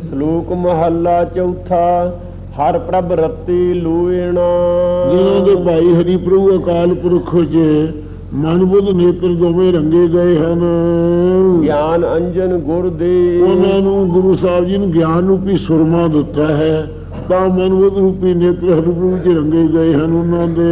ਸ਼ਲੋਕ ਮਹੱਲਾ ਚੌਥਾ ਹਰ ਪ੍ਰਭ ਰਤੀ ਲੂਇਣਾ ਜਿਨ੍ਹਾਂ ਦੇ ਭਾਈ ਹਰੀ ਪ੍ਰਭੂ ਅਕਾਲ ਪੁਰਖ ਚ ਮਨ ਬੁੱਧ ਨੇਤਰ ਦੋਵੇਂ ਰੰਗੇ ਗਏ ਹਨ। ਗਿਆਨ ਅੰਜਨ ਗੁਰ ਦੇ। ਉਹਨਾਂ ਨੂੰ ਗੁਰੂ ਸਾਹਿਬ ਜੀ ਨੇ ਗਿਆਨ ਰੂਪੀ ਸੁਰਮਾ ਦਿੱਤਾ ਹੈ। ਤਾਂ ਮਨ ਬੁੱਧ ਰੂਪੀ ਨੇਤਰ ਹਰੀ ਪ੍ਰਭੂ ਚ ਰੰਗੇ ਗਏ ਹਨ ਉਹਨਾਂ ਦੇ।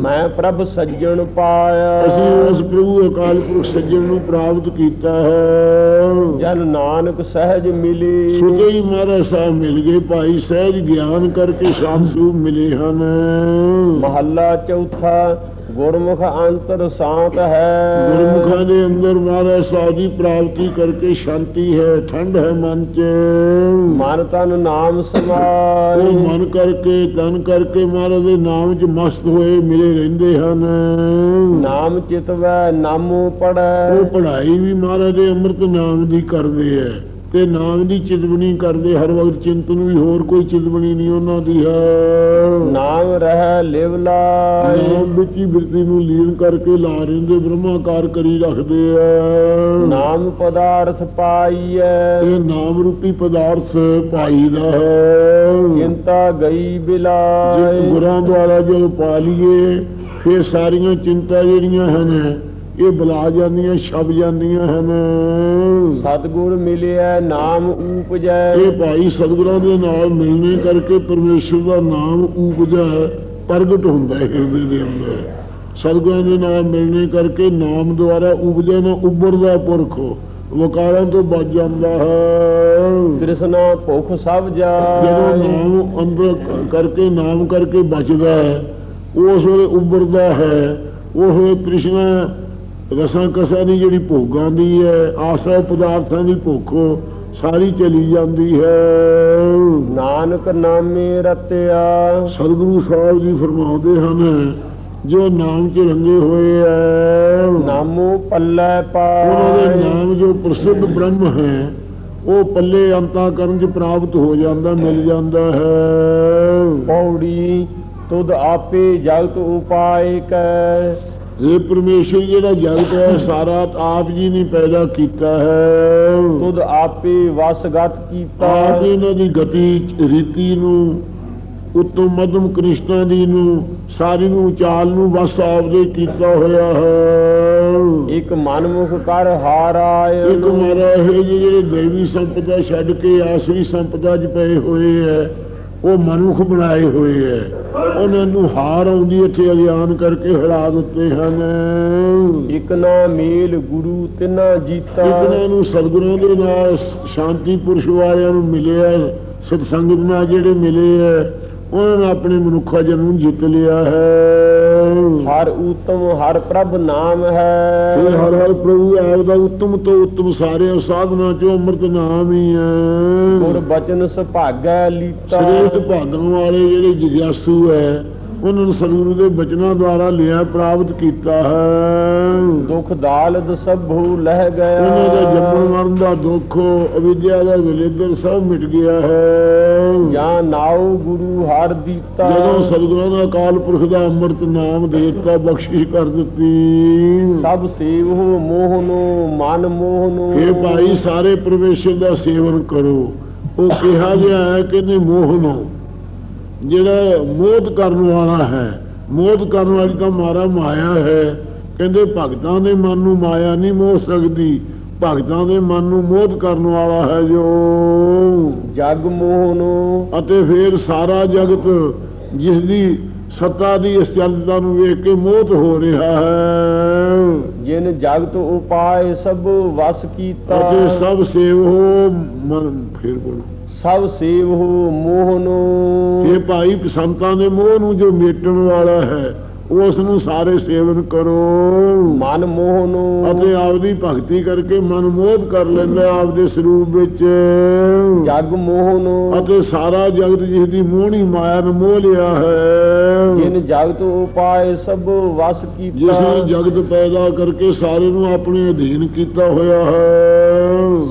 ਮੈਂ ਪ੍ਰਭ ਸੱਜਣ ਪਾਇਆ। ਅਸੀਂ ਉਸ ਪ੍ਰਭੂ ਅਕਾਲ ਪੁਰਖ ਸੱਜਣ ਨੂੰ ਪ੍ਰਾਪਤ ਕੀਤਾ ਹੈ। ਜਨ ਨਾਨਕ ਸਹਿਜ ਮਿਲੀ। ਸੁਦੇ ਹੀ ਮਹਾਰਾਜ ਸਾਹਿਬ ਮਿਲ ਗਏ ਭਾਈ ਸਹਿਜ ਗਿਆਨ ਕਰਕੇ ਸ਼ਾਮ ਸਰੂਪ ਮਿਲੇ ਹਨ। ਮਹੱਲਾ ਚੌਥਾ ਗੁਰਮੁਖ ਅੰਤਰ ਸ਼ਾਂਤ ਹੈ। ਗੁਰਮੁਖਾਂ ਦੇ ਅੰਦਰ ਮਹਾਰਾਜ ਸਾਹਿਬ ਦੀ ਪ੍ਰਾਪਤੀ ਕਰਕੇ ਸ਼ਾਂਤੀ ਹੈ ਠੰਡ ਹੈ ਮਨ 'ਚ। ਮਨ ਤਨ ਨਾਮ ਉਹ ਸਮਾਏ ਮਨ ਕਰਕੇ ਤਨ ਕਰਕੇ ਮਹਾਰਾਜ ਦੇ ਨਾਮ 'ਚ ਮਸਤ ਹੋਏ ਮਿਲੇ ਰਹਿੰਦੇ ਹਨ। ਨਾਮ ਚਿਤਵੈ ਨਾਮੋ ਪੜੈ ਉਹ ਪੜ੍ਹਾਈ ਵੀ ਮਹਾਰਾਜ ਦੇ ਅੰਮ੍ਰਿਤ ਨਾਮ ਦੀ ਕਰਦੇ ਹੈ। ਤੇ ਨਾਮ ਦੀ ਚਿਤਵਣੀ ਕਰਦੇ ਹਰ ਵਕਤ ਚਿੰਤਨ ਵੀ ਹੋਰ ਕੋਈ ਚਿਤਵਣੀ ਨਹੀਂ ਉਹਨਾਂ ਦੀ ਹੈ। ਨਾਮ ਰਹਿ ਲਿਵ ਲਾਇ ਨਾਮ ਵਿੱਚ ਹੀ ਬਿਰਤੀ ਨੂੰ ਲੀਨ ਕਰਕੇ ਲਾ ਰਹਿੰਦੇ ਬ੍ਰਹਮਾਕਾਰ ਕਰੀ ਰੱਖਦੇ ਆ। ਨਾਮ ਪਦਾਰਥ ਪਾਈਐ। ਇਹ ਨਾਮ ਰੂਪੀ ਪਦਾਰਥ ਦਾ ਹੈ। ਚਿੰਤਾ ਗਈ ਜੇ ਬਿਲਾਇ ਗੁਰਾਂ ਦੁਆਰਾ ਜਦੋਂ ਪਾ ਲਈਏ ਫਿਰ ਸਾਰੀਆਂ ਚਿੰਤਾ ਜਿਹੜੀਆਂ ਹਨ ਇਹ ਬੁਲਾ ਜਾਂਦੀਆਂ ਛਪ ਜਾਂਦੀਆਂ ਹਨ। ਸਤਿਗੁਰ ਮਿਲਿਆ ਨਾਮ ਊਪਜੈ। ਇਹ ਭਾਈ ਸਤਿਗੁਰਾਂ ਦੇ ਨਾਲ ਮਿਲਣੇ ਕਰਕੇ ਪਰਮੇਸ਼ਰ ਦਾ ਨਾਮ ਉਪਜਾ ਪ੍ਰਗਟ ਹੁੰਦਾ ਹੈ ਹਿਰਦੇ ਦੇ ਅੰਦਰ। ਸਤਿਗੁਰਾਂ ਦੇ ਨਾਲ ਮਿਲਣੇ ਕਰਕੇ ਨਾਮ ਦੁਆਰਾ ਉਪਜਾ ਨਾ ਉੱਭਰਦਾ ਪੁਰਖ ਵਕਾਰਾਂ ਤੋਂ ਬਚ ਜਾਂਦਾ ਹੈ। ਤ੍ਰਿਸ਼ਨਾ ਭੁਖ ਸਭ ਜਦੋਂ ਜਾਏ ਨਾਮ ਅੰਦਰ ਕਰਕੇ ਨਾਮ ਕਰਕੇ ਬਚਦਾ ਹੈ ਉਸ ਵੇਲੇ ਉੱਭਰਦਾ ਹੈ ਉਹ ਤ੍ਰਿਸ਼ਨਾ ਰਸਾਂ ਕਸਾਂ ਦੀ ਜਿਹੜੀ ਭੋਗ ਆਉਂਦੀ ਹੈ ਆਸਾ ਪਦਾਰਥਾਂ ਦੀ ਭੁੱਖ ਸਾਰੀ ਚਲੀ ਜਾਂਦੀ ਹੈ। ਨਾਨਕ ਨਾਮੇ ਰਤਿਆ। ਸਤਿਗੁਰੂ ਸਾਹਿਬ ਜੀ ਫਰਮਾਉਂਦੇ ਹਨ ਜੋ ਨਾਮ 'ਚ ਰੰਗੇ ਹੋਏ ਐ ਨਾਮੋ ਪੱਲੇ ਉਹਨਾਂ ਦੇ ਪਾਏ ਨਾਮ ਜੋ ਪ੍ਰਸਿੱਧ ਬ੍ਰਹਮ ਹੈ ਉਹ ਪੱਲੇ ਅੰਤਾ ਕਰਨ 'ਚ ਪ੍ਰਾਪਤ ਹੋ ਜਾਂਦਾ ਮਿਲ ਜਾਂਦਾ ਹੈ। ਪੌੜੀ ਤੁਧ ਆਪੇ ਜਗਤ ਉਪਾਇ ਕੈ। ਇਹ ਪਰਮੇਸ਼ਰ ਜਿਹੜਾ ਜਗਤ ਹੈ ਸਾਰਾ ਆਪ ਜੀ ਨੇ ਪੈਦਾ ਕੀਤਾ ਹੈ। ਤੁਧ ਆਪੇ ਵਸਗਤ ਕੀਤਾ ਆਪ ਇਹਨਾਂ ਦੀ ਗਤੀ ਰੀਤੀ ਨੂੰ ਉਤਮ ਮਧਮ ਕ੍ਰਿਸ਼ਨਾ ਦੀ ਨੂੰ ਸਾਰੀ ਨੂੰ ਚਾਲ ਨੂੰ ਬਸ ਆਪਦੇ ਕੀਤਾ ਹੋਇਆ ਹੈ। ਇਕ ਮਨਮੁਖ ਕਰ ਹਾਰਾਇ ਇੱਕ ਮਾਰਾ ਇਹ ਜਿਹੜੇ ਦੇਵੀ ਸੰਪਦਾ ਛੱਡ ਕੇ ਆਸਰੀ ਸੰਪਦਾ 'ਚ ਪਏ ਹੋਏ ਐ ਉਹ ਮਨੁੱਖ ਬਣਾਏ ਹੋਏ ਐ। ਉਹਨਾਂ ਨੂੰ ਹਾਰ ਆਉਂਦੀ ਇੱਥੇ ਅਗਿਆਨ ਕਰਕੇ ਹਰਾ ਦਿੱਤੇ ਹਨ। ਇਕ ਨਾ ਮੇਲ ਗੁਰੂ ਤਿਨਾ ਜੀਤਾ। ਇਹਨਾਂ ਨੂੰ ਸਤਿਗੁਰਾਂ ਦੇ ਨਾਲ ਸ਼ਾਂਤੀ ਪੁਰਸ਼ ਵਾਲਿਆਂ ਨੂੰ ਮਿਲਿਆ ਸਤ ਸੰਗਤ ਨਾਲ ਜਿਹੜੇ ਮਿਲੇ ਐ। ਉਹਨਾਂ ਨੇ ਆਪਣੇ ਮਨੁੱਖਾ ਜਨਮ ਨੂੰ ਜਿੱਤ ਲਿਆ ਹੈ। ਹਰ ਊਤਮ ਹਰ ਪ੍ਰਭ ਨਾਮ ਇਹ ਹੈ ਹਰ ਹਰ ਪ੍ਰਭੂ ਆਪ ਦਾ ਉੱਤਮ ਤੋਂ ਉੱਤਮ ਸਾਰਿਆਂ ਸਾਧਨਾ ਚੋਂ ਅੰਮ੍ਰਿਤ ਨਾਮ ਹੀ ਗੁਰ ਹੈ ਬਚਨ ਸੁਭਾਗੈ ਲੀਤਾ। ਸ਼੍ਰੇਸ਼ਟ ਭਾਗਾਂ ਵਾਲੇ ਜਿਹੜੇ ਜਿਗਿਆਸੂ ਹੈ ਉਹਨਾਂ ਨੂੰ ਸਤਿਗੁਰੂ ਦੇ ਬਚਨਾਂ ਦੁਆਰਾ ਲਿਆ ਪ੍ਰਾਪਤ ਕੀਤਾ ਹੈ। ਦੁਖ ਦਾਲਦ ਸਭੂ ਲਹਿ ਉਹਨਾਂ ਦਾ ਜੰਮਣ ਗਿਆ ਮਰਨ ਦਾ ਦੁੱਖ ਅਵਿਦਿਆ ਦਾ ਦਲਿੱਦਰ ਸਭ ਮਿਟ ਗਿਆ ਹੈ। ਜਾਂ ਨਾਉ ਗੁਰੂ ਹਰ ਦੀਤਾ। ਜਦੋਂ ਸਤਿਗੁਰਾਂ ਦਾ ਅਕਾਲ ਪੁਰਖ ਦਾ ਅੰਮ੍ਰਿਤ ਨਾਮ ਦੇ ਦਿੱਤਾ ਬਖਸ਼ਿਸ਼ ਕਰ ਦਿੱਤੀ। ਸਭ ਸੇਵ ਹੋ ਮੋਹ ਨੂੰ ਮਨ ਮੋਹ ਨੂੰ ਇਹ ਭਾਈ ਸਾਰੇ ਪਰਮੇਸ਼ਰ ਦਾ ਸੇਵਨ ਕਰੋ। ਉਹ ਕਿਹਾ ਗਿਆ ਹੈ ਕਿ ਨਹੀਂ ਮੋਹ ਨੂੰ ਜਿਹੜਾ ਮੋਦ ਕਰਨ ਵਾਲਾ ਹੈ ਮੋਦ ਕਰਨ ਵਾਲੀ ਤਾਂ ਮਾਰਾ ਮਾਇਆ ਹੈ। ਕਹਿੰਦੇ ਭਗਤਾਂ ਦੇ ਮਨ ਨੂੰ ਮਾਇਆ ਨਹੀਂ ਮੋਹ ਸਕਦੀ ਭਗਤਾਂ ਦੇ ਮਨ ਨੂੰ ਮੋਦ ਕਰਨ ਵਾਲਾ ਹੈ ਜੋ। ਜਗ ਮੋਹ ਨੂੰ। ਅਤੇ ਫਿਰ ਸਾਰਾ ਜਗਤ ਜਿਸ ਦੀ ਸੱਤਾ ਦੀ ਅਸਚਲਤਾ ਨੂੰ ਵੇਖ ਕੇ ਮੋਹਤ ਹੋ ਰਿਹਾ ਹੈ। ਜਿਨ ਜਗਤ ਉਪਾਏ ਸਭ ਵਸ ਕੀਤਾ। ਅਤੇ ਸਭ ਸੇਵ ਹੋ ਮਨ ਫਿਰ ਬੋਲੋ। ਸਭ ਸੇਵ ਹੋ ਮੋਹ ਨੂੰ ਇਹ ਭਾਈ ਸੰਤਾਂ ਦੇ ਮੋਹ ਨੂੰ ਜੋ ਮੇਟਣ ਵਾਲਾ ਹੈ ਉਸ ਨੂੰ ਸਾਰੇ ਸੇਵਨ ਕਰੋ। ਮਨ ਮੋਹ ਨੂੰ ਅਤੇ ਆਪਦੀ ਭਗਤੀ ਕਰਕੇ ਮਨ ਮੋਹ ਕਰ ਲੈਂਦਾ ਆਪਦੇ ਸਰੂਪ ਵਿੱਚ। ਜਗ ਮੋਹ ਨੂੰ ਅਤੇ ਸਾਰਾ ਜਗਤ ਜਿਸ ਦੀ ਮੋਹਣੀ ਮਾਇਆ ਨੂੰ ਮੋਹ ਲਿਆ ਹੈ ਜਿਨ ਜਗਤ ਉਪਾਏ ਸਭ ਵਸ ਜਿਸ ਕੀਤਾ ਨੇ ਜਗਤ ਪੈਦਾ ਕਰਕੇ ਸਾਰੇ ਨੂੰ ਆਪਣੇ ਅਧੀਨ ਕੀਤਾ ਹੋਇਆ ਹੈ।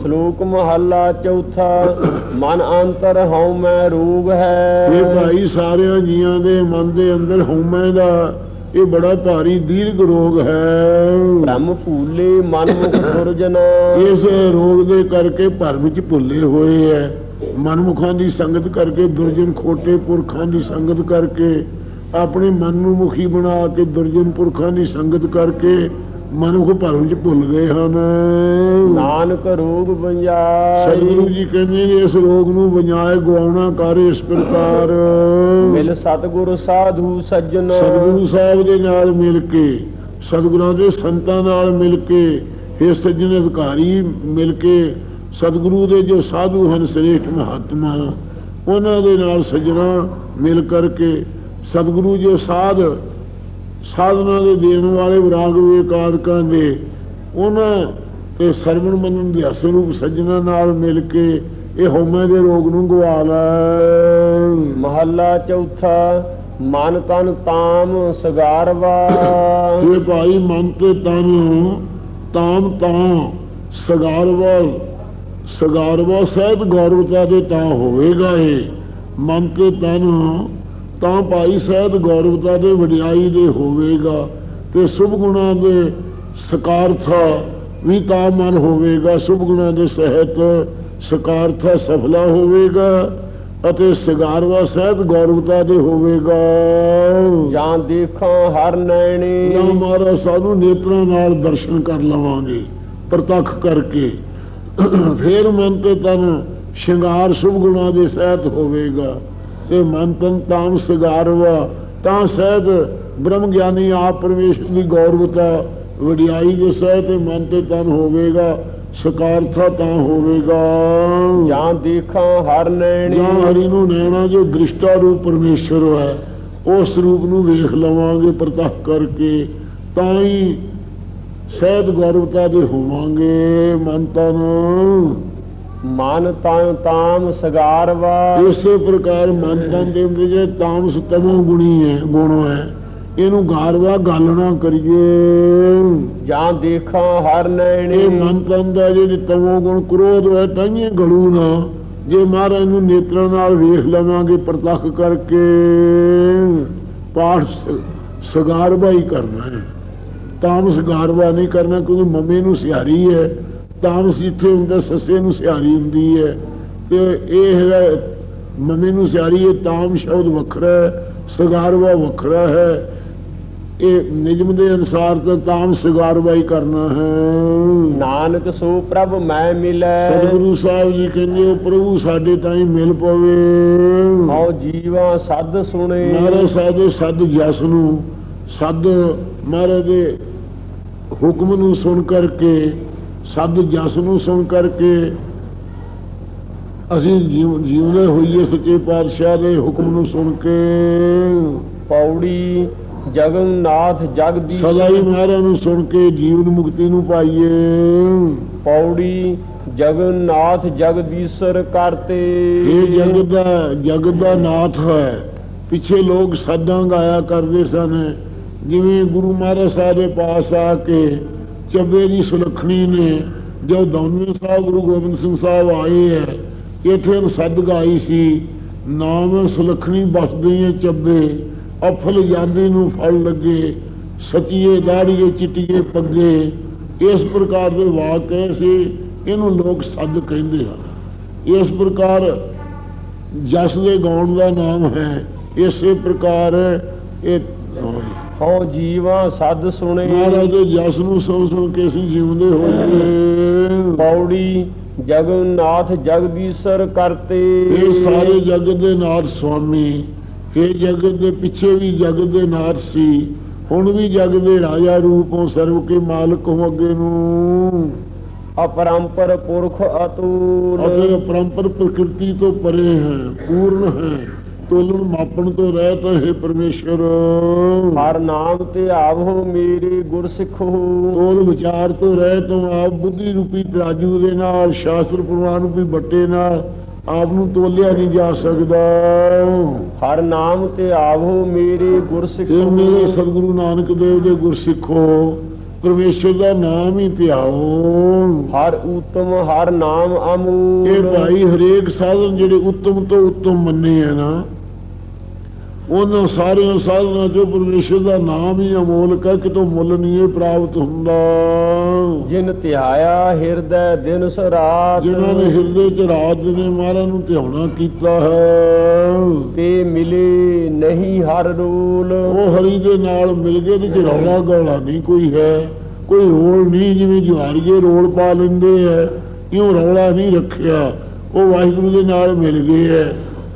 ਸ਼ਲੋਕ ਮਹੱਲਾ ਚੌਥਾ ਮਨ ਅੰਤਰ ਹਉ ਮੈਂ ਰੋਗ ਹੈ। ਇਹ ਭਾਈ ਸਾਰਿਆਂ ਜੀਆਂ ਦੇ ਮਨ ਦੇ ਅੰਦਰ ਹਉਮੈ ਦਾ ਇਹ ਬੜਾ ਭਾਰੀ ਦੀਰਘ ਰੋਗ ਹੈ। ਬ੍ਰਹਮ ਭੂਲੇ ਮਨ ਮੁਖ ਦੁਰਜਨ। ਇਸ ਰੋਗ ਦੇ ਕਰਕੇ ਭਰਮ ਚ ਭੁੱਲੇ ਹੋਏ ਐ। ਮਨਮੁਖਾਂ ਦੀ ਸੰਗਤ ਕਰਕੇ ਦੁਰਜਨ ਖੋਟੇ ਪੁਰਖਾਂ ਦੀ ਸੰਗਤ ਕਰਕੇ ਆਪਣੇ ਮਨ ਨੂੰ ਮੁਖੀ ਬਣਾ ਕੇ ਦੁਰਜਨ ਪੁਰਖਾਂ ਦੀ ਸੰਗਤ ਕਰਕੇ ਮਨੁੱਖ ਭਰਮ ਚ ਭੁੱਲ ਗਏ ਹਨ। ਨਾਨਕ ਰੋਗ ਸਤਿਗੁਰੂ ਬੰਜਾਈ ਜੀ ਕਹਿੰਦੇ ਨੇ ਇਸ ਰੋਗ ਨੂੰ ਬਜਾਏ ਗਵਾਉਣਾ ਕਰ ਇਸ ਪ੍ਰਕਾਰ। ਮਿਲ ਸਤਗੁਰ ਸਾਧੂ ਸੱਜਣ। ਸਤਿਗੁਰੂ ਸਾਹਿਬ ਦੇ ਨਾਲ ਮਿਲ ਕੇ ਸਤਿਗੁਰਾਂ ਦੇ ਸੰਤਾਂ ਨਾਲ ਮਿਲ ਕੇ ਇਹ ਸੱਜਣ ਅਧਿਕਾਰੀ ਮਿਲ ਕੇ ਸਤਿਗੁਰੂ ਦੇ ਜੋ ਸਾਧੂ ਹਨ ਸ੍ਰੇਸ਼ਟ ਮਹਾਤਮਾ ਉਹਨਾਂ ਦੇ ਨਾਲ ਸੱਜਣਾ ਮਿਲ ਕਰਕੇ ਸਤਿਗੁਰੂ ਜੋ ਸਾਧ ਸਾਧਨਾ ਦੇ ਦੇਣ ਵਾਲੇ ਵਿਰਾਗ ਵਿਵੇਕਾਦਿਕਾਂ ਦੇ ਉਹਨਾਂ ਤੇ ਸਰਵਣ ਮੰਨਣ ਦੇ ਅਸਲ ਰੂਪ ਸੱਜਣਾ ਨਾਲ ਮਿਲ ਕੇ ਇਹ ਹਉਮੈ ਦੇ ਰੋਗ ਨੂੰ ਗਵਾ ਲੈ। ਮਹੱਲਾ ਚੌਥਾ ਮਨ ਤਨ ਤਾਮ ਸਗਾਰਵਾ। ਇਹ ਭਾਈ ਮਨ ਤੇ ਤਨ ਤਾਮ ਤਾਂ ਸਗਾਰਵਾ ਸਗਾਰਵਾ ਸਹਿਤ ਗੌਰਵਤਾ ਦੇ ਤਾਂ ਹੋਵੇਗਾ ਇਹ। ਮਨ ਤੇ ਤਨ ਤਾਂ ਭਾਈ ਸਹਿਤ ਗੌਰਵਤਾ ਦੇ ਵਡਿਆਈ ਦੇ ਹੋਵੇਗਾ ਤੇ ਸੁਭ ਗੁਣਾ ਦੇ ਸਕਾਰਥਾ ਵੀ ਤਾਂ ਮਨ ਹੋਵੇਗਾ। ਸੁਭ ਗੁਣਾ ਦੇ ਸਹਿਤ ਸਕਾਰਥਾ ਸਫਲਾ ਹੋਵੇਗਾ ਅਤੇ ਸਗਾਰਵਾ ਸਹਿਤ ਗੌਰਵਤਾ ਦੇ ਹੋਵੇਗਾ। ਜਾਂ ਦੇਖਾਂ ਹਰ ਨੈਣੀ। ਜਾਂ ਮਹਾਰਾਜ ਸਾਨੂੰ ਨੇਤਰਾਂ ਨਾਲ ਦਰਸ਼ਨ ਕਰ ਲਵਾਂਗੇ ਪ੍ਰਤੱਖ ਕਰਕੇ। ਫੇਰ ਮਨ ਤੇ ਤਨ ਸ਼ਿੰਗਾਰ ਸ਼ੁਭ ਗੁਣਾ ਦੇ ਸਹਿਤ ਹੋਵੇਗਾ। ਤੇ ਮਨ ਤਨ ਤਾਮ ਸਗਾਰਵਾ ਤਾਂ ਸਹਿਤ ਬ੍ਰਹਮ ਗਿਆਨੀ ਆਪ ਪਰਮੇਸ਼ਰ ਦੀ ਗੌਰਵਤਾ ਵਡਿਆਈ ਦੇ ਸਹਿਤ ਇਹ ਮਨ ਤੇ ਤਨ ਹੋਵੇਗਾ ਸਕਾਰਥਾ ਤਾਂ ਹੋਵੇਗਾ। ਜਾਂ ਦੇਖਾਂ ਹਰ ਨੈਣੀ। ਜਾਂ ਹਰੀ ਨੂੰ ਨੈਣਾ ਜੋ ਦ੍ਰਿਸ਼ਟਾ ਰੂਪ ਪਰਮੇਸ਼ਰ ਹੈ ਉਸ ਰੂਪ ਨੂੰ ਵੇਖ ਲਵਾਂਗੇ ਪ੍ਰਤੱਖ ਕਰਕੇ ਤਾਂ ਹੀ ਸਹਿਤ ਗੌਰਵਤਾ ਦੇ ਹੋਵਾਂਗੇ ਮਨ ਤਨ। ਮਨ ਤਨ ਤਾਮ ਸਗਾਰਵਾ। ਇਸੇ ਪ੍ਰਕਾਰ ਮਨ ਤਨ ਦੇ ਅੰਦਰ ਜਿਹੜੇ ਤਾਮਸ ਤਮੋ ਗੁਣੀ ਹੈ ਗੁਣ ਹੈ ਇਹਨੂੰ ਗਾਰਵਾ ਗਾਲਣਾ ਕਰੀਏ। ਜਾਂ ਦੇਖਾਂ ਹਰ ਨੈਣੀ। ਇਹ ਮਨ ਤਨ ਦਾ ਜਿਹੜੀ ਤਮੋ ਗੁਣ ਕ੍ਰੋਧ ਹੈ ਤਾਂਹੀਏ ਗਲੂ ਨਾ। ਜੇ ਮਹਾਰਾਜ ਨੂੰ ਨੇਤਰਾਂ ਨਾਲ ਵੇਖ ਲਵਾਂਗੇ ਪ੍ਰਤੱਖ ਕਰਕੇ ਪਾਠ ਸਗਾਰਵਾ ਹੀ ਕਰਨਾ ਹੈ। ਤਾਮਸ ਗਾਰਵਾ ਨਹੀਂ ਕਰਨਾ ਕਿਉਂਕਿ ਮੰਮੀ ਨੂੰ ਸਿਹਾਰੀ ਹੈ। ਤਾਮਸ ਜਿੱਥੇ ਹੁੰਦਾ ਸੱਸੇ ਨੂੰ ਸਿਹਾਰੀ ਹੁੰਦੀ ਹੈ। ਤੇ ਇਹ ਹੈਗਾ ਮੰਮੀ ਨੂੰ ਸਿਹਾਰੀ ਹੈ ਤਾਮ ਸ਼ਬਦ ਵੱਖਰਾ ਹੈ ਸਗਾਰਵਾ ਵੱਖਰਾ ਹੈ। ਇਹ ਨਿਯਮ ਦੇ ਅਨੁਸਾਰ ਤਾਂ ਤਾਮ ਸਗਾਰਵਾ ਹੀ ਕਰਨਾ ਹੈ। ਨਾਨਕ ਸੋ ਪ੍ਰਭ ਮੈਂ ਮਿਲੈ। ਸਤਿਗੁਰੂ ਸਾਹਿਬ ਜੀ ਕਹਿੰਦੇ ਉਹ ਪ੍ਰਭੂ ਸਾਡੇ ਤਾਈਂ ਮਿਲ ਪਵੇ। ਹਉ ਜੀਵਾ ਸੱਧ ਸੁਣੇ। ਮਹਾਰਾਜ ਸਾਹਿਬ ਦੇ ਸੱਦ ਜਸ ਨੂੰ ਸੱਦ ਮਹਾਰਾਜ ਦੇ ਹੁਕਮ ਨੂੰ ਸੁਣ ਕਰਕੇ ਸੱਦ ਜਸ ਨੂੰ ਸੁਣ ਕਰਕੇ ਅਸੀਂ ਜੀਵ- ਜੀਵਨੇ ਹੋਈਏ ਸੱਚੇ ਪਾਤਸ਼ਾਹ ਦੇ ਹੁਕਮ ਨੂੰ ਸੁਣ ਕੇ। ਪੌੜੀ ਜਗਨਨਾਥ ਜਗਦੀਸ਼ ਸਦਾ ਹੀ ਮਹਾਰਾਜ ਨੂੰ ਸੁਣ ਕੇ ਜੀਵਨ ਮੁਕਤੀ ਨੂੰ ਪਾਈਏ। ਪੌੜੀ ਜਗਨਨਾਥ ਜਗਦੀਸ਼ਰ ਕਰਤੇ ਇਹ ਜਗਤ ਦਾ ਜਗਤ ਦਾ ਨਾਥ ਹੈ। ਪਿੱਛੇ ਲੋਕ ਸਾਦਾਂ ਗਾਇਆ ਕਰਦੇ ਸਨ। ਜਿਵੇਂ ਗੁਰੂ ਮਹਾਰਾਜ ਸਾਹਿਬ ਦੇ ਪਾਸ ਆ ਕੇ ਚੱਬੇ ਦੀ ਸੁਲੱਖਣੀ ਨੇ ਜੋ ਦੌਨੇ ਸਾਹਿਬ, ਗੁਰੂ ਗੋਬਿੰਦ ਸਿੰਘ ਸਾਹਿਬ ਆਏ ਹੈ ਇੱਥੇ ਸੱਦ ਗਾਈ ਸੀ, ਨਾਮ ਸੁਲੱਖਣੀ ਬਸਦੀ ਹੈ ਚੱਬੇ, ਅਫਲ ਜਾਂਦੀ ਨੂੰ ਫਲ ਲੱਗੇ, ਸਚੀਏ ਦਾੜੀਏ ਚਿੱਟੀਏ ਪੱਗੇ, ਇਸ ਪ੍ਰਕਾਰ ਦੇ ਵਾਕ ਸੀ, ਇਹਨੂੰ ਲੋਕ ਸੱਦ ਕਹਿੰਦੇ ਹਨ ਇਸ ਪ੍ਰਕਾਰ ਜਸ ਦੇ ਗਾਉਣ ਦਾ ਨਾਮ ਹੈ, ਇਸੇ ਪ੍ਰਕਾਰ ਇਹ ਹਉ ਜੀਵਾ ਸੱਧ ਸੁਣੇ। ਮਹਾਰਾਜ ਦੇ ਜਸ ਨੂੰ ਸੁਣ ਸੁਣ ਕੇ ਅਸੀਂ ਜਿਉਂਦੇ ਹੋਈਏ ਪੌੜੀ ਜਗਨਨਾਥ ਜਗਦੀਸ਼ਰ ਕਰਤੇ। ਇਹ ਸਾਰੇ ਜਗਤ ਦੇ ਨਾਥ ਸੁਆਮੀ ਇਹ ਜਗਤ ਦੇ ਪਿੱਛੇ ਵੀ ਜਗਤ ਦੇ ਨਾਥ ਸੀ ਹੁਣ ਵੀ ਜਗਤ ਦੇ ਰਾਜਾ ਰੂਪੋਂ ਸਰਵ ਕੇ ਮਾਲਕ ਹੋ ਅੱਗੇ ਨੂੰ। ਅਪਰੰਪਰ ਪੁਰਖ ਅਤੂਲ। ਅਤੇ ਪਰੰਪਰ ਪ੍ਰਕਿਰਤੀ ਤੋਂ ਪਰੇ ਹੈ ਪੂਰਨ ਹੈ। ਤੋਲਣ ਮਾਪਣ ਤੋਂ ਰਹਿਤ ਹੈ ਪਰਮੇਸ਼ਰ। ਹਰ ਨਾਮ ਤੇ ਆਵੋ ਮੇਰੇ ਗੁਰ ਸਿੱਖੋ। ਤੋਲ ਵਿਚਾਰ ਤੋਂ ਰਹਿਤ ਤੋਂ ਆਪ ਬੁੱਧੀ ਰੂਪੀ ਤਰਾਜੂ ਦੇ ਨਾਲ ਸ਼ਾਸਤਰ ਪ੍ਰਮਾਣ ਰੂਪੀ ਬੱਟੇ ਨਾਲ ਆਪ ਨੂੰ ਤੋਲਿਆ ਨਹੀਂ ਜਾ ਸਕਦਾ। ਹਰ ਨਾਮ ਤੇ ਆਵੋ ਮੇਰੇ ਗੁਰ ਇਹ ਸਿੱਖੋ ਮੇਰੇ ਸਤਿਗੁਰੂ ਨਾਨਕ ਦੇਵ ਦੇ ਗੁਰਸਿੱਖੋ ਪਰਮੇਸ਼ਰ ਦਾ ਨਾਮ ਹੀ ਧਿਆਓ ਹਰ ਊਤਮ ਹਰ ਨਾਮ ਇਹ ਅਮੂਲ ਭਾਈ ਹਰੇਕ ਸਾਧਨ ਜਿਹੜੇ ਉੱਤਮ ਤੋਂ ਉੱਤਮ ਮੰਨੇ ਆ ਨਾ ਉਹਨਾਂ ਸਾਰਿਆਂ ਸਾਧਨਾਂ ਚੋਂ ਪਰਮੇਸ਼ਰ ਦਾ ਨਾਮ ਹੀ ਅਮੋਲਕ ਹੈ ਕਿਤੋਂ ਮੁੱਲ ਨਹੀਂ ਇਹ ਪ੍ਰਾਪਤ ਹੁੰਦਾ। ਜਿਨ ਧਿਆਇਆ ਹਿਰਦੈ ਦਿਨ ਸਰਾਤ ਜਿਨ੍ਹਾਂ ਨੇ ਹਿਰਦੇ ਚ ਰਾਤ ਦਿਨੇ ਮਹਾਰਾਜ ਨੂੰ ਧਿਆਉਣਾ ਕੀਤਾ ਹੈ। ਤੇ ਮਿਲੇ ਨਹੀਂ ਹਰ ਰੂਲ। ਉਹ ਹਰੀ ਦੇ ਨਾਲ ਮਿਲ ਗਏ ਤੇ ਰੌਲਾ ਗੌਲਾ ਨਹੀਂ ਕੋਈ ਹੈ। ਕੋਈ ਰੋਲ ਨਹੀਂ ਜਿਵੇਂ ਜਵਾਰੀਏ ਰੋਲ ਪਾ ਲੈਂਦੇ ਐ ਇਉਂ ਰੌਲਾ ਨਹੀਂ ਰੱਖਿਆ? ਉਹ ਵਾਹਿਗੁਰੂ ਦੇ ਨਾਲ ਮਿਲ ਗਏ ਐ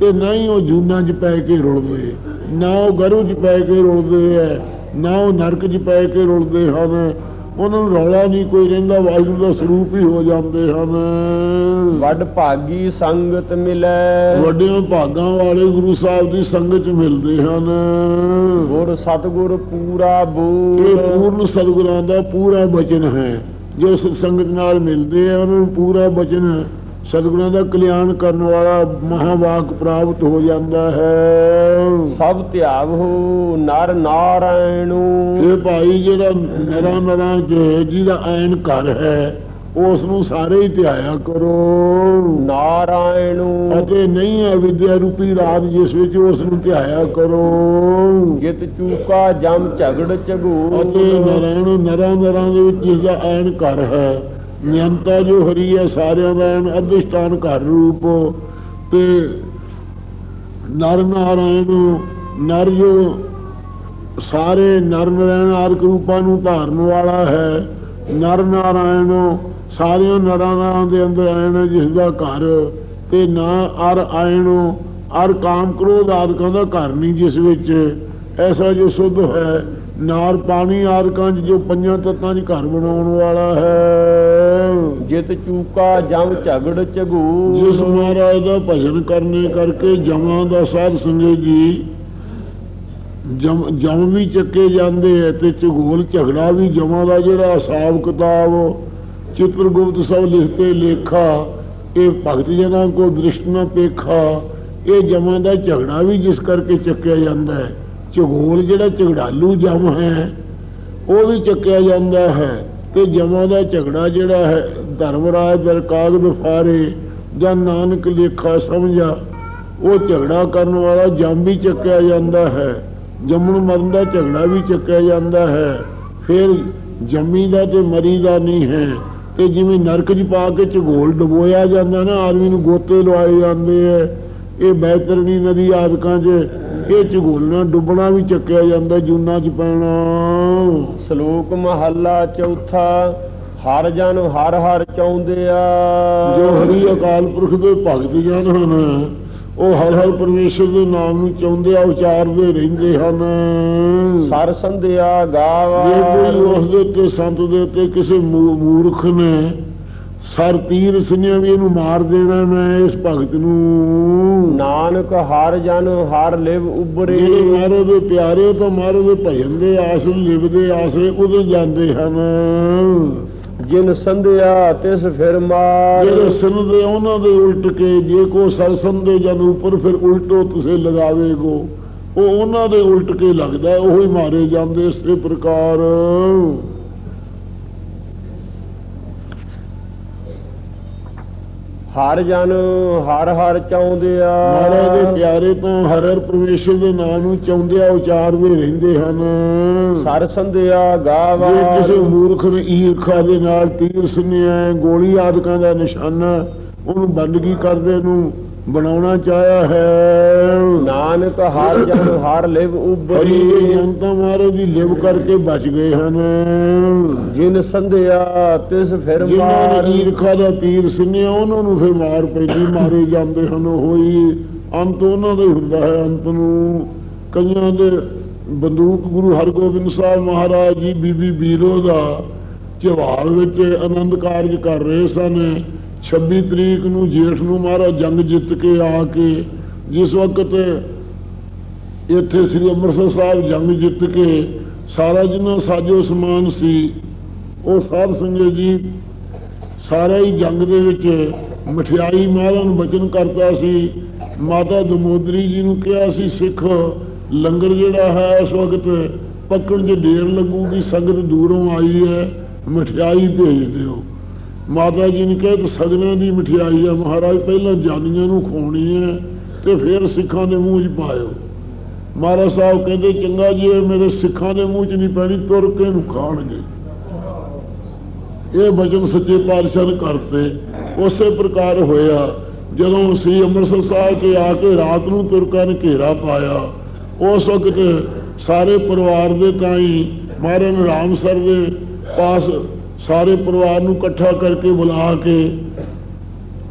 ਤੇ ਨਾ ਹੀ ਉਹ ਜੂਨਾਂ 'ਚ ਪੈ ਕੇ ਰੁਲਦੇ। ਨਾ ਉਹ ਗਰੂ 'ਚ ਪੈ ਕੇ ਰੁਲਦੇ ਐ ਨਾ ਉਹ ਨਰਕ 'ਚ ਪੈ ਕੇ ਰੁਲਦੇ ਹਨ। ਉਹਨਾਂ ਨੂੰ ਰੌਲਾ ਨਹੀਂ ਕੋਈ ਰਹਿੰਦਾ ਵਾਹਿਗੁਰੂ ਦਾ ਸਰੂਪ ਹੀ ਹੋ ਜਾਂਦੇ ਹਨ। ਵੱਡ ਭਾਗੀ ਸੰਗਤ ਮਿਲੈ। ਵੱਡਿਆਂ ਭਾਗਾਂ ਵਾਲੇ ਗੁਰੂ ਸਾਹਿਬ ਦੀ ਸੰਗਤ 'ਚ ਮਿਲਦੇ ਹਨ। ਗੁਰ ਸਤਗੁਰ ਪੂਰਾ ਇਹ ਬੂਲ ਪੂਰਨ ਸਤਿਗੁਰਾਂ ਦਾ ਪੂਰਾ ਬਚਨ ਹੈ। ਜੋ ਸੰਗਤ ਨਾਲ ਮਿਲਦੇ ਆ ਉਹਨਾਂ ਨੂੰ ਪੂਰਾ ਬਚਨ ਸਤਿਗੁਰਾਂ ਦਾ ਕਲਿਆਣ ਕਰਨ ਵਾਲਾ ਮਹਾਵਾਕ ਪ੍ਰਾਪਤ ਹੋ ਜਾਂਦਾ ਹੈ। ਸਭ ਧਿਆਵ ਹੋ ਨਰ ਨਾਰਾਇਣੂ। ਇਹ ਭਾਈ ਜਿਹੜਾ ਨਰਾਂ ਨਰਾਂ ਚ ਜਿਹਦਾ ਐਨ ਘਰ ਹੈ ਉਸ ਨੂੰ ਸਾਰੇ ਹੀ ਧਿਆਇਆ ਕਰੋ। ਨਾਰਾਇਣੂ। ਅਤੇ ਨਹੀਂ ਹੈ ਵਿਦਿਆ ਰੂਪੀ ਰਾਤ ਜਿਸ ਵਿੱਚ ਉਸ ਨੂੰ ਧਿਆਇਆ ਕਰੋ। ਜਿਤ ਚੂਕਾ ਜਮ ਝਗੜ ਅਤੇ ਝਗੂਰ ਨਰਾਇਣ ਨਰਾਂ ਨਰਾਂ ਦੇ ਵਿੱਚ ਜਿਸ ਦਾ ਐਨ ਘਰ ਹੈ ਨਿਯੰਤਾ ਜੋ ਹਰੀ ਹੈ, ਸਾਰਿਆਂ ਦਾ ਐਨ ਅਧਿਸ਼ਟਾਨ ਘਰ ਰੂਪ ਤੇ ਨਰ ਨਾਰਾਇਣ ਨਰ ਜੋ ਸਾਰੇ ਨਰ ਨਾਰਾਇਣ ਆਰਕ ਰੂਪਾਂ ਨੂੰ ਧਾਰਨ ਵਾਲਾ ਹੈ ਨਰ ਨਾਰਾਇਣ ਸਾਰਿਆਂ ਨਰਾਂ ਨਰਾਂ ਦੇ ਅੰਦਰ ਐਨ ਜਿਸ ਦਾ ਘਰ ਤੇ ਨਾ ਅਰ ਆਇਣ, ਅਰ ਕਾਮ ਕ੍ਰੋਧ ਆਦਿਕਾਂ ਦਾ ਘਰ ਨਹੀਂ ਜਿਸ ਵਿੱਚ ਐਸਾ ਜੋ ਸੁਧ ਹੈ ਨਾਰ ਪਾਣੀ ਆਰਕਾਂ 'ਚ ਜੋ ਪੰਜਾਂ ਤੱਤਾਂ 'ਚ ਘਰ ਬਣਾਉਣ ਵਾਲਾ ਹੈ। ਜਿਤ ਚੂਕਾ ਜਮ ਝਗੜ ਜਿਸ ਝਗੂਰ ਮਹਾਰਾਜ ਦਾ ਭਜਨ ਕਰਨੇ ਕਰਕੇ ਜਮਾਂ ਦਾ ਸਾਧ ਸੰਗਤ ਜੀ ਜਮ ਜਮ ਵੀ ਚੱਕੇ ਜਾਂਦੇ ਐ ਤੇ ਝਗੋਲ ਝਗੜਾ ਵੀ ਜਮਾਂ ਦਾ ਜਿਹੜਾ ਹਿਸਾਬ ਕਿਤਾਬ ਚਿਤਰਗੁਪਤ ਸਭ ਲਿਖਤੇ ਲੇਖਾ ਇਹ ਭਗਤ ਜਨਾਂ ਕੋ ਦ੍ਰਿਸ਼ਟ ਨਾ ਪੇਖਾ ਇਹ ਜਮਾਂ ਦਾ ਝਗੜਾ ਵੀ ਜਿਸ ਕਰਕੇ ਚੱਕਿਆ ਜਾਂਦਾ ਹੈ। ਝਗੋਲ ਜਿਹੜਾ ਝਗੜਾਲੂ ਜਮ ਹੈ, ਉਹ ਵੀ ਚੱਕਿਆ ਜਾਂਦਾ ਹੈ ਤੇ ਜਮਾਂ ਦਾ ਝਗੜਾ ਜਿਹੜਾ ਹੈ, ਧਰਮਰਾਜ ਦਰਕਾਗਦ ਫਾਰੇ ਜਾਂ ਨਾਨਕ ਲੇਖਾ ਸਮਝਾ, ਉਹ ਝਗੜਾ ਕਰਨ ਵਾਲਾ ਜਮ ਵੀ ਚੱਕਿਆ ਜਾਂਦਾ ਹੈ, ਜੰਮਣ ਮਰਨ ਦਾ ਝਗੜਾ ਵੀ ਚੱਕਿਆ ਜਾਂਦਾ ਹੈ। ਫਿਰ ਜੰਮੀ ਦਾ ਤੇ ਮਰੀ ਦਾ ਨਹੀਂ ਹੈ, ਤੇ ਜਿਵੇਂ ਨਰਕ 'ਚ ਪਾ ਕੇ ਝਗੋਲ ਡਬੋਇਆ ਜਾਂਦਾ ਨਾ, ਆਦਮੀ ਨੂੰ ਗੋਤੇ ਲਵਾਏ ਜਾਂਦੇ ਐ ਇਹ ਬੈਤਰਣੀ ਨਦੀ ਆਦਿਕਾਂ 'ਚ ਇਹ ਝਗੋਲ ਨਾਲ ਡੁੱਬਣਾ ਵੀ ਚੱਕਿਆ ਜਾਂਦਾ ਜੂਨਾ 'ਚ ਪੈਣਾ। ਸ਼ਲੋਕ ਮਹੱਲਾ ਚੌਥਾ ਹਰ ਜਨ ਹਰ ਹਰ ਚਾਹੁੰਦਿਆ ਜੋ ਹਰੀ ਅਕਾਲ ਪੁਰਖ ਦੇ ਭਗਤ ਜਨ ਹਨ ਉਹ ਹਰ ਹਰ ਪਰਮੇਸ਼ਰ ਦੇ ਨਾਮ ਨੂੰ ਚਾਹੁੰਦੇ ਆ ਉਚਾਰਦੇ ਰਹਿੰਦੇ ਹਨ। ਸਰ ਸੰਧਿਆ ਗਾਵਾ। ਜੇ ਕੋਈ ਉਸ ਦੇ ਉੱਤੇ ਸੰਤ ਦੇ ਉੱਤੇ ਕਿਸੇ ਮੂਰਖ ਨੇ ਸਰ ਤੀਰ ਸੁਨਿਆ ਵੀ ਇਹਨੂੰ ਮਾਰ ਦੇਣਾ ਮੈਂ ਇਸ ਭਗਤ ਨੂੰ। ਨਾਨਕ ਹਰ ਜਨ ਹਰ ਲਿਵ ਉਬਰੇ ਜਿਹੜੇ ਮਾਰੋ ਦੇ ਪਿਆਰੇ ਤਾਂ ਮਾਰੋ ਦੇ ਭਜਨ ਦੇ ਆਸ ਲਿਵਦੇ ਆਸਰੇ ਉਧਰ ਜਾਂਦੇ ਹਨ। ਜਿਨ ਸੰਧਿਆ ਤਿਸ ਫਿਰ ਮਾਰ। ਜਿਹੜੇ ਸੁਣਦੇ ਉਹਨਾਂ ਦੇ ਉਲਟ ਕੇ ਜੇ ਕੋ ਸਰਸੰਦੇ ਜਨ ਉੱਪਰ ਫਿਰ ਉਲਟੋ ਤੁਸੇ ਲਗਾਵੇਗੋ। ਉਹ ਉਹਨਾਂ ਦੇ ਉਲਟ ਕੇ ਲੱਗਦਾ ਉਹ ਹੀ ਮਾਰੇ ਜਾਂਦੇ ਇਸੇ ਪ੍ਰਕਾਰ। ਹਰ ਜਨ ਹਰ ਹਰ ਚਾਹੁੰਦਿਆ। ਮਹਾਰਾਜ ਦੇ ਪਿਆਰੇ ਤੋਂ ਹਰ ਹਰ ਪਰਮੇਸ਼ਰ ਦੇ ਨਾਮ ਨੂੰ ਚਾਹੁੰਦੇ ਆ ਉਚਾਰਦੇ ਰਹਿੰਦੇ ਹਨ। ਸਰ ਸੰਧਿਆ ਗਾਵਾ। ਜੇ ਕਿਸੇ ਮੂਰਖ ਨੇ ਈਰਖਾ ਦੇ ਨਾਲ ਤੀਰ ਸੁਨਿਆ ਗੋਲੀ ਆਦਿਕਾਂ ਦਾ ਨਿਸ਼ਾਨਾ ਉਹਨੂੰ ਬੰਦਗੀ ਕਰਦੇ ਨੂੰ ਬਣਾਉਣਾ ਚਾਹਿਆ ਹੈ। ਨਾਨਕ ਹਰ ਜਨ ਹਰ ਲਿਵ ਉਬਰੀ ਜਨਤਾ ਮਹਾਰਾਜ ਦੀ ਲਿਵ ਕਰਕੇ ਬਚ ਗਏ ਹਨ। ਜਿਨ ਸੰਧਿਆ ਤਿਸ ਫਿਰ ਮਾਰ। ਈਰਖਾ ਦਾ ਤੀਰ ਸੁਨਿਆ ਉਹਨਾਂ ਨੂੰ ਫਿਰ ਮਾਰ ਪੈਂਦੀ ਮਾਰੇ ਜਾਂਦੇ ਹਨ ਹੋਈ ਅੰਤ ਉਹਨਾਂ ਦਾ ਹੁੰਦਾ ਹੈ ਅੰਤ ਨੂੰ। ਕਈਆਂ ਦੇ ਬੰਦੂਕ ਗੁਰੂ ਹਰਗੋਬਿੰਦ ਸਾਹਿਬ ਮਹਾਰਾਜ ਜੀ ਬੀਬੀ ਬੀਰੋ ਦਾ ਚਵਾਲ ਵਿੱਚ ਆਨੰਦ ਕਾਰਜ ਕਰ ਰਹੇ ਸਨ। 26 ਤਰੀਕ ਨੂੰ ਜੇਠ ਨੂੰ ਮਹਾਰਾਜ ਜੰਗ ਜਿੱਤ ਕੇ ਆ ਕੇ ਜਿਸ ਵਕਤ ਇੱਥੇ ਸ੍ਰੀ ਅੰਮ੍ਰਿਤਸਰ ਸਾਹਿਬ ਜੰਗ ਜਿੱਤ ਕੇ ਸਾਰਾ ਜਿੰਨਾ ਸਾਜੋ ਸਮਾਨ ਸੀ, ਉਹ ਸਾਧ ਸੰਗਤ ਜੀ ਸਾਰਾ ਹੀ ਜੰਗ ਦੇ ਵਿੱਚ ਮਠਿਆਈ ਮਾਲਾ ਨੂੰ ਬਚਨ ਕਰਤਾ ਸੀ। ਮਾਤਾ ਦਮੋਦਰੀ ਜੀ ਨੂੰ ਕਿਹਾ ਸੀ, ਸਿੱਖ, ਲੰਗਰ ਜਿਹੜਾ ਹੈ ਇਸ ਵਕਤ ਪੱਕਣ ਦੇ ਢੇਰ ਲੱਗੂਗੀ, ਸੰਗਤ ਦੂਰੋਂ ਆਈ ਹੈ, ਮਠਿਆਈ ਭੇਜ ਦਿਓ। ਮਾਤਾ ਜੀ ਨੇ ਕਿਹਾ ਕਿ ਦੀ ਮਠਿਆਈ ਹੈ ਮਹਾਰਾਜ, ਪਹਿਲਾਂ ਜਾਨੀਆਂ ਨੂੰ ਖਵਾਉਣੀ ਹੈ ਤੇ ਫਿਰ ਸਿੱਖਾਂ ਦੇ ਮੂੰਹ 'ਚ ਪਾਇਓ। ਮਹਾਰਾਜ ਸਾਹਿਬ ਕਹਿੰਦੇ, ਚੰਗਾ ਜੀ ਮੇਰੇ ਸਿੱਖਾਂ ਦੇ ਮੂੰਹ 'ਚ ਨਹੀਂ ਪੈਣੀ, ਤੁਰ ਕੇ ਨੂੰ ਖਾਣਗੇ। ਇਹ ਬਚਨ ਸੱਚੇ ਪਾਤਸ਼ਾਹ ਨੇ ਕਰਤੇ। ਉਸੇ ਪ੍ਰਕਾਰ ਹੋਇਆ, ਜਦੋਂ ਸ੍ਰੀ ਅੰਮ੍ਰਿਤਸਰ ਸਾਹਿਬ ਤੇ ਆ ਕੇ ਰਾਤ ਨੂੰ ਤੁਰਕਾਂ ਨੇ ਘੇਰਾ ਪਾਇਆ, ਉਸ ਵਕਤ ਸਾਰੇ ਪਰਿਵਾਰ ਦੇ ਤਾਈ ਮਹਾਰਾਜ ਨੇ ਰਾਮਸਰ ਦੇ ਪਾਸ ਸਾਰੇ ਪਰਿਵਾਰ ਨੂੰ ਇਕੱਠਾ ਕਰਕੇ ਬੁਲਾ ਕੇ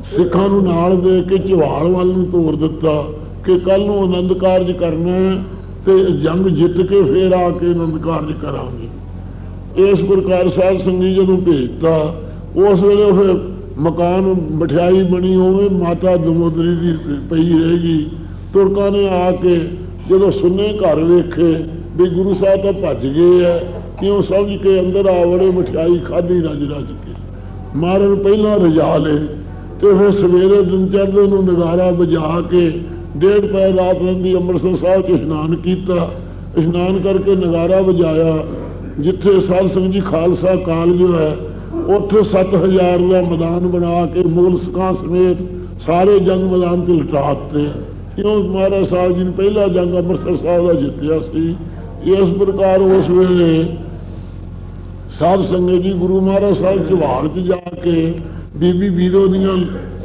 ਸਿੱਖਾਂ ਨੂੰ ਨਾਲ ਦੇ ਕੇ ਝਵਾਲ ਵੱਲ ਨੂੰ ਤੋਰ ਦਿੱਤਾ ਕਿ ਕੱਲ ਨੂੰ ਆਨੰਦ ਕਾਰਜ ਕਰਨਾ ਹੈ ਤੇ ਜੰਗ ਜਿੱਤ ਕੇ ਫੇਰ ਆ ਕੇ ਆਨੰਦ ਕਾਰਜ ਕਰਾਂਗੇ। ਇਸ ਪ੍ਰਕਾਰ ਸਾਹਿਬ ਸੰਗੀ ਜਦੋਂ ਭੇਜਤਾ, ਉਸ ਵੇਲੇ ਫਿਰ ਮਕਾਨ ਮਠਿਆਈ ਬਣੀ ਹੋਵੇ ਮਾਤਾ ਦਮੋਦਰੀ ਦੀ ਪਈ ਰਹੇਗੀ। ਤੁਰਕਾਂ ਨੇ ਆ ਕੇ ਜਦੋਂ ਸੁਨੇ ਘਰ ਵੇਖੇ ਵੀ ਗੁਰੂ ਸਾਹਿਬ ਤਾਂ ਭੱਜ ਗਏ ਐ ਕਿਉਂ ਸਮਝ ਕੇ ਅੰਦਰ ਆ ਵੜੇ ਮਠਿਆਈ ਖਾਧੀ ਰੱਜ ਰੱਜ ਕੇ? ਮਾਰਨ ਪਹਿਲਾਂ ਰਜਾ ਲਏ ਤੇ ਫਿਰ ਸਵੇਰੇ ਦਿਨ ਚੜ੍ਹਦੇ ਨੂੰ ਨਗਾਰਾ ਵਜਾ ਕੇ ਡੇਢ ਪੈ ਰਾਤ ਰਹਿੰਦੀ ਅੰਮ੍ਰਿਤਸਰ ਸਾਹਿਬ 'ਚ ਇਸ਼ਨਾਨ ਕੀਤਾ। ਇਸ਼ਨਾਨ ਕਰਕੇ ਨਗਾਰਾ ਵਜਾਇਆ। ਜਿੱਥੇ ਸਾਧ ਸੰਗਤ ਜੀ ਖਾਲਸਾ ਕਾਲਜ ਹੈ, ਉੱਥੇ 7000 ਦਾ ਮੈਦਾਨ ਬਣਾ ਕੇ ਮੁਗਲ ਸਿੱਖਾਂ ਸਮੇਤ ਸਾਰੇ ਜੰਗ ਮੈਦਾਨ ਤੇ ਲਟਾ ਦਿੱਤੇ। ਕਿਉਂ ਮਹਾਰਾਜ ਸਾਹਿਬ ਜੀ ਨੇ ਪਹਿਲਾ ਜੰਗ ਅੰਮ੍ਰਿਤਸਰ ਸਾਹਿਬ ਦਾ ਜਿੱਤਿਆ ਸੀ? ਇਸ ਪ੍ਰਕਾਰ ਉਸ ਵੇਲੇ ਸਾਧ ਸੰਗਤ ਜੀ, ਗੁਰੂ ਮਹਾਰਾਜ ਸਾਹਿਬ ਚਵਾਲ 'ਚ ਜਾ ਕੇ ਬੀਬੀ ਵੀਰੋ ਦੀਆਂ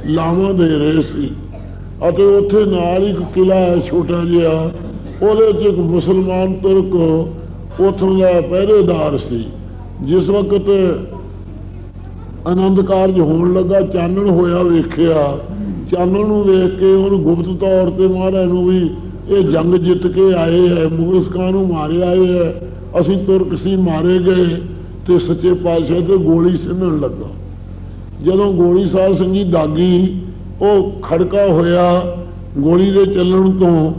ਲਾਵਾਂ ਦੇ ਰਹੇ ਸੀ। ਅਤੇ ਉੱਥੇ ਨਾਲ ਇੱਕ ਕਿਲਾ ਹੈ ਛੋਟਾ ਜਿਹਾ, ਉਹਦੇ 'ਚ ਇੱਕ ਮੁਸਲਮਾਨ ਤੁਰਕ ਉੱਥੋਂ ਦਾ ਪਹਿਰੇਦਾਰ ਸੀ। ਜਿਸ ਵਕਤ ਆਨੰਦ ਕਾਰਜ ਹੋਣ ਲੱਗਾ, ਚਾਨਣ ਹੋਇਆ ਵੇਖਿਆ, ਚਾਨਣ ਨੂੰ ਵੇਖ ਕੇ ਉਹਨੂੰ ਗੁਪਤ ਤੌਰ ਤੇ ਮਹਾਰਾਜ ਨੂੰ ਵੀ ਇਹ ਜੰਗ ਜਿੱਤ ਕੇ ਆਏ ਹੈ ਮੁਗਲਸਕਾਂ ਨੂੰ ਮਾਰੇ ਆਏ ਹੈ, ਅਸੀਂ ਤੁਰਕ ਸੀ, ਮਾਰੇ ਗਏ। ਤੇ ਸੱਚੇ ਪਾਤਸ਼ਾਹ ਤੇ ਗੋਲੀ ਸਿੰਨਣ ਲੱਗਾ। ਜਦੋਂ ਗੋਲੀ ਸਾਹਿਬ ਸਿੰਘ ਜੀ ਦਾਗੀ, ਉਹ ਖੜਕਾ ਹੋਇਆ ਗੋਲੀ ਦੇ ਚੱਲਣ ਤੋਂ।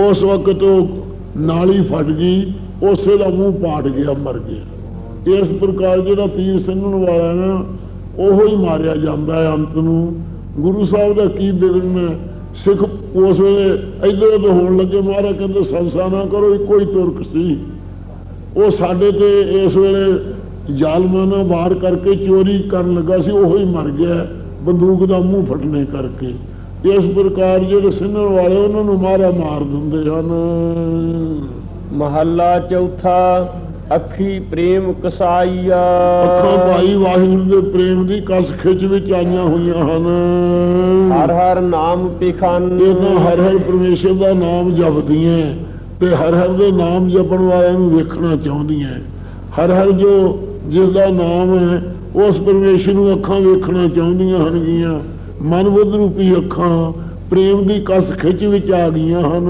ਉਸ ਵਕਤ ਉਹ ਨਾਲੀ ਫਟ ਗਈ, ਉਸੇ ਦਾ ਮੂੰਹ ਪਾਟ ਗਿਆ, ਮਰ ਗਿਆ। ਇਸ ਪ੍ਰਕਾਰ ਜਿਹੜਾ ਤੀਰ ਸਿੰਘਣ ਵਾਲਾ ਹੈ ਨਾ, ਉਹੋ ਹੀ ਮਾਰਿਆ ਜਾਂਦਾ ਹੈ ਅੰਤ ਨੂੰ। ਗੁਰੂ ਸਾਹਿਬ ਦਾ ਕੀ ਬਿਗੜਨਾ ਸਿੱਖ ਉਸ ਵੇਲੇ ਇਧਰ ਉਧਰ ਹੋਣ ਲੱਗੇ, ਮਹਾਰਾਜ ਕਹਿੰਦੇ, ਸੰਸਾ ਨਾ ਕਰੋ, ਇੱਕੋ ਹੀ ਤੁਰਕ ਸੀ। ਉਹ ਸਾਡੇ ਤੇ ਇਸ ਵੇਲੇ ਜ਼ਾਲਮਾਂ ਨਾਲ ਵਾਰ ਕਰਕੇ ਚੋਰੀ ਕਰਨ ਲੱਗਾ ਸੀ ਉਹੋ ਹੀ ਮਰ ਗਿਆ। ਬੰਦੂਕ ਦਾ ਮੂੰਹ ਫਟਣੇ ਕਰਕੇ। ਇਸ ਪ੍ਰਕਾਰ ਜਿਹੜੇ ਸਿੰਨਣ ਵਾਲੇ ਉਹਨਾਂ ਨੂੰ ਮਾਰਾ ਮਾਰ ਦਿੰਦੇ ਹਨ। ਮਹੱਲਾ ਚੌਥਾ ਅੱਖੀ ਪ੍ਰੇਮ ਕਸਾਈਆ। ਅੱਖਾਂ ਭਾਈ ਵਾਹਿਗੁਰੂ ਦੇ ਪ੍ਰੇਮ ਦੀ ਕਸ ਖਿੱਚ ਵਿੱਚ ਆਈਆਂ ਹੋਈਆਂ ਹਨ। ਹਰ ਹਰ ਨਾਮ ਪਿਖਨ ਇਹ ਤਾਂ ਹਰ ਹਰ ਪਰਮੇਸ਼ਰ ਦਾ ਨਾਮ ਜਪਦੀਆਂ ਤੇ ਹਰ ਹਰ ਦੇ ਨਾਮ ਜਪਣ ਵਾਲਿਆਂ ਨੂੰ ਵੇਖਣਾ ਚਾਹੁੰਦੀਆਂ ਹਰ ਹਰ ਜੋ ਜਿਸ ਦਾ ਨਾਮ ਹੈ ਉਸ ਪਰਮੇਸ਼ਰ ਨੂੰ ਅੱਖਾਂ ਵੇਖਣਾ ਚਾਹੁੰਦੀਆਂ ਹਨਗੀਆਂ ਮਨ ਬੁੱਧ ਰੂਪੀ ਅੱਖਾਂ ਪ੍ਰੇਮ ਦੀ ਕਸ ਖਿੱਚ ਵਿੱਚ ਆ ਗਈਆਂ ਹਨ।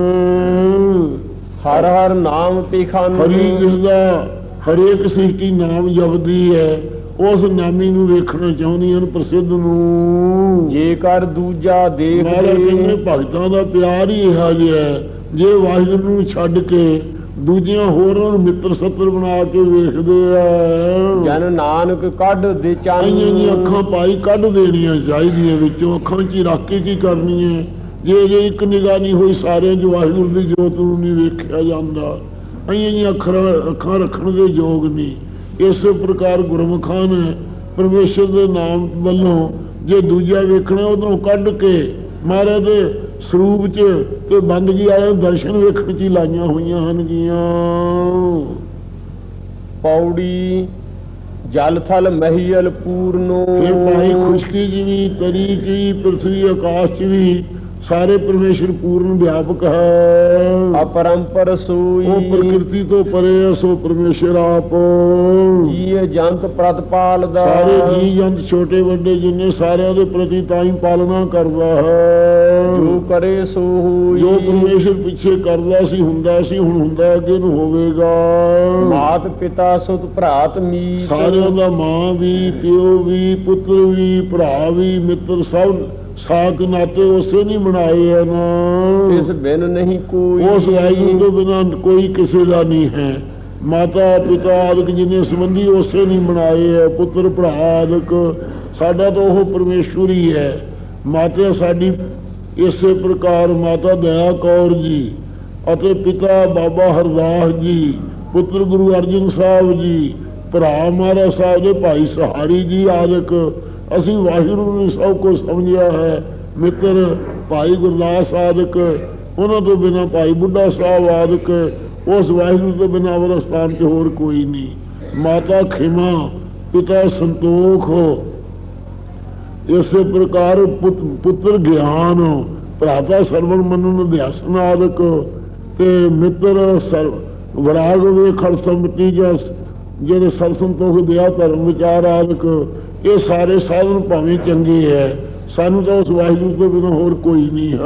ਹਰ ਹਰ ਨਾਮ ਪਿਖਨ ਹਰੀ ਜਿਸ ਦਾ ਹਰੇਕ ਸਿਸ਼ਟੀ ਨਾਮ ਜਪਦੀ ਹੈ ਉਸ ਨਾਮੀ ਨੂੰ ਵੇਖਣਾ ਚਾਹੁੰਦੀਆਂ ਹਨ ਪ੍ਰਸਿੱਧ ਨੂੰ। ਜੇਕਰ ਦੂਜਾ ਦੇਖ ਮਹਾਰਾਜ ਕਹਿੰਦੇ ਦੇ ਭਗਤਾਂ ਦਾ ਪਿਆਰ ਹੀ ਇਹੋ ਜਿਹਾ ਹੈ ਜੇ ਵਾਹਿਗੁਰੂ ਨੂੰ ਛੱਡ ਕੇ ਦੂਜੀਆਂ ਹੋਰਾਂ ਨੂੰ ਮਿੱਤਰ ਸੱਤਰ ਬਣਾ ਕੇ ਵੇਖਦੇ ਆ। ਜਨ ਨਾਨਕ ਕੱਢ ਦੇ ਚੰਨ। ਅੱਖਾਂ ਪਾਈ ਕੱਢ ਦੇਣੀਆਂ ਚਾਹੀਦੀਆਂ ਵਿੱਚੋਂ। ਅੱਖਾਂ 'ਚ ਹੀ ਰੱਖ ਕੇ ਕੀ ਕਰਨੀ ਹੈ ਜੇ ਜੇ ਇੱਕ ਨਿਗਾਹ ਨਹੀਂ ਹੋਈ ਸਾਰਿਆਂ 'ਚ ਵਾਹਿਗੁਰੂ ਦੀ ਜੋਤ ਨੂੰ ਨਹੀਂ ਵੇਖਿਆ ਜਾਂਦਾ। ਜੀ ਅੱਖਰ ਅੱਖਾਂ ਰੱਖਣ ਦੇ ਯੋਗ ਨਹੀਂ। ਇਸੇ ਪ੍ਰਕਾਰ ਗੁਰਮੁਖਾਂ ਨੇ ਪਰਮੇਸ਼ਰ ਦੇ ਨਾਮ ਵੱਲੋਂ ਜੇ ਦੂਜਾ ਵੇਖਣਾ ਉਧਰੋਂ ਕੱਢ ਕੇ ਮਹਾਰਾਜ ਦੇ ਸਰੂਪ 'ਚ ਤੇ ਬੰਦਗੀ ਵਾਲੇ ਦਰਸ਼ਨ ਵੇਖਣ 'ਚ ਲਾਈਆਂ ਹੋਈਆਂ ਹਨਗੀਆਂ ਪੌੜੀ ਜਲ ਥਲ ਮਹੀਲ ਪੂਰਨੋ। ਇਹ ਭਾਈ ਖੁਸ਼ਕੀ ਚ ਵੀ ਤਰੀ ਚ ਵੀ ਪ੍ਰਥਵੀ ਆਕਾਸ਼ ਚ ਵੀ ਸਾਰੇ ਪਰਮੇਸ਼ਰ ਪੂਰਨ ਵਿਆਪਕ ਹੈ। ਅਪਰੰਪਰ ਸੂਈ। ਉਹ ਪ੍ਰਕਿਰਤੀ ਤੋਂ ਪਰੇ ਹੈ ਸੋ ਪਰਮੇਸ਼ਰ ਆਪ। ਜੀਏ ਜੰਤ ਪ੍ਰਤਪਾਲ ਦਾ। ਸਾਰੇ ਜੀ ਜੰਤ ਛੋਟੇ ਵੱਡੇ ਜਿੰਨੇ ਸਾਰਿਆਂ ਦੇ ਪ੍ਰਤੀ ਤਾਂ ਹੀ ਪਾਲਣਾ ਕਰਦਾ ਹੈ। ਜੋ ਕਰੇ ਸੋ ਹੋਈ। ਜੋ ਪਰਮੇਸ਼ਰ ਪਿੱਛੇ ਕਰਦਾ ਸੀ ਹੁੰਦਾ ਸੀ ਹੁਣ ਹੁੰਦਾ ਅੱਗੇ ਨੂੰ ਹੋਵੇਗਾ। ਮਾਤ ਪਿਤਾ ਸੁਤ ਭਰਾਤ ਮੀਤ। ਸਾਰਿਆਂ ਦਾ ਮਾਂ ਵੀ ਪਿਓ ਵੀ ਪੁੱਤਰ ਵੀ ਭਰਾ ਵੀ ਮਿੱਤਰ ਸਭ ਸਾਕ ਨਾਤੇ ਉਸੇ ਨਹੀਂ ਬਣਾਏ ਹਨ ਇਸ ਬਿਨ ਨਹੀਂ ਕੋਈ ਉਸ ਵਾਹਿਗੁਰੂ ਤੋਂ ਬਿਨਾਂ ਕੋਈ ਕਿਸੇ ਦਾ ਨਹੀਂ ਹੈ। ਮਾਤਾ ਪਿਤਾ ਆਦਿਕ ਜਿੰਨੇ ਸੰਬੰਧੀ ਉਸੇ ਨਹੀਂ ਬਣਾਏ ਹੈ ਪੁੱਤਰ ਭਰਾ ਆਦਿਕ ਸਾਡਾ ਤਾਂ ਉਹ ਪਰਮੇਸ਼ਵਰ ਹੀ ਹੈ। ਮਾਤਾ ਸਾਡੀ ਇਸੇ ਪ੍ਰਕਾਰ ਮਾਤਾ ਦਇਆ ਕੌਰ ਜੀ ਅਤੇ ਪਿਤਾ ਬਾਬਾ ਹਰਦਾਸ ਜੀ ਪੁੱਤਰ ਗੁਰੂ ਅਰਜਨ ਸਾਹਿਬ ਜੀ ਭਰਾ ਮਹਾਰਾਜ ਸਾਹਿਬ ਦੇ ਭਾਈ ਸਹਾਰੀ ਜੀ ਆਦਿਕ ਅਸੀਂ ਵਾਹਿਗੁਰੂ ਨੂੰ ਸਭ ਕੁਝ ਸਮਝਿਆ ਹੈ। ਮਿੱਤਰ, ਭਾਈ ਗੁਰਦਾਸ ਆਦਿਕ, ਉਹਨਾਂ ਤੋਂ ਬਿਨਾ ਭਾਈ ਬੁੱਢਾ ਸਾਹਿਬ ਆਦਿਕ, ਉਸ ਵਾਹਿਗੁਰੂ ਤੋਂ ਬਿਨਾ ਅਵਰ ਸਥਾਨ 'ਚ ਹੋਰ ਕੋਈ ਨਹੀਂ। ਮਾਤਾ ਖਿਮਾ, ਪਿਤਾ ਸੰਤੋਖ। ਇਸੇ ਪ੍ਰਕਾਰ ਪੁੱਤਰ ਗਿਆਨ, ਭਰਾਤਾ ਸਰਵਣ ਮਨੁ ਨਿਧਿਆਸਨ ਆਦਿਕ ਤੇ ਮਿੱਤਰ ਸਰ, ਵਰਾਗ ਵੇ ਖੜ ਜਸ ਜਿਹੜੇ ਸਰ ਸੰਤੋਖ ਦਿਆ ਧਰਮ ਵਿਚਾਰ ਆਦਿਕ ਇਹ ਸਾਰੇ ਸਾਧਨ ਭਾਵੇਂ ਚੰਗੇ ਹੈ ਸਾਨੂੰ ਤਾਂ ਉਸ ਵਾਹਿਗੁਰੂ ਤੋਂ ਬਿਨਾਂ ਹੋਰ ਕੋਈ ਨਹੀਂ ਹੈ।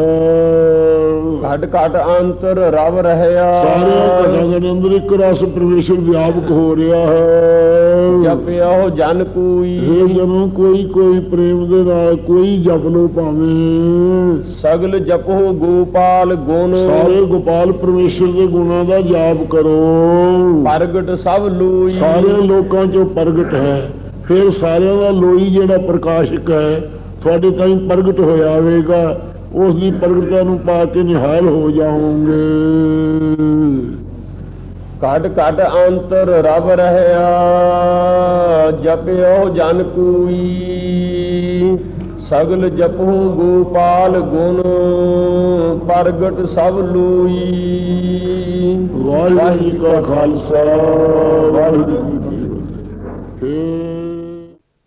ਘਟ ਘਟ ਅੰਤਰ ਰਵ ਰਹਿਆ। ਸਾਰਿਆਂ ਘਟਾਂ ਦੇ ਅੰਦਰ ਇੱਕ ਰਸ ਪ੍ਰਵੇਸ਼ਰ ਵਿਆਪਕ ਹੋ ਰਿਹਾ ਹੈ। ਜਪਿਓ ਜਨ ਇਹ ਕੋਈ ਜਦੋਂ ਕੋਈ ਕੋਈ ਪ੍ਰੇਮ ਦੇ ਨਾਲ ਕੋਈ ਜਪ ਲੋ ਭਾਵੇਂ। ਸਗਲ ਜਪੋ ਗੋਪਾਲ ਗੁਣ। ਸਾਰੇ ਗੋਪਾਲ ਪਰਮੇਸ਼ਰ ਦੇ ਗੁਣਾਂ ਦਾ ਜਾਪ ਕਰੋ। ਪ੍ਰਗਟ ਸਭ ਲੋਈ। ਸਾਰੇ ਲੋਕਾਂ ਚੋਂ ਪ੍ਰਗਟ ਹੈ। ਫਿਰ ਸਾਰਿਆਂ ਦਾ ਲੋਈ ਜਿਹੜਾ ਪ੍ਰਕਾਸ਼ਕ ਹੈ ਤੁਹਾਡੇ ਤਾਈਂ ਪ੍ਰਗਟ ਹੋਇਆ ਹੋਵੇਗਾ ਉਸ ਦੀ ਪ੍ਰਗਟਤਾ ਨੂੰ ਪਾ ਕੇ ਨਿਹਾਲ ਹੋ ਜਾਓਗੇ। ਘਟ ਘਟ ਅੰਤਰ ਰਵ ਰਹਿਆ ਜਪਿਓ ਜਨ ਕੋਈ। ਸਗਲ ਜਪੋ ਗੋਪਾਲ ਗੁਣ ਪ੍ਰਗਟ ਸਭ ਲੋਈ। ਵਾਹਿਗੁਰੂ ਜੀ ਕਾ ਖਾਲਸਾ ਵਾਹਿਗੁਰੂ ਜੀ ਕੀ ਫਤਿਹ।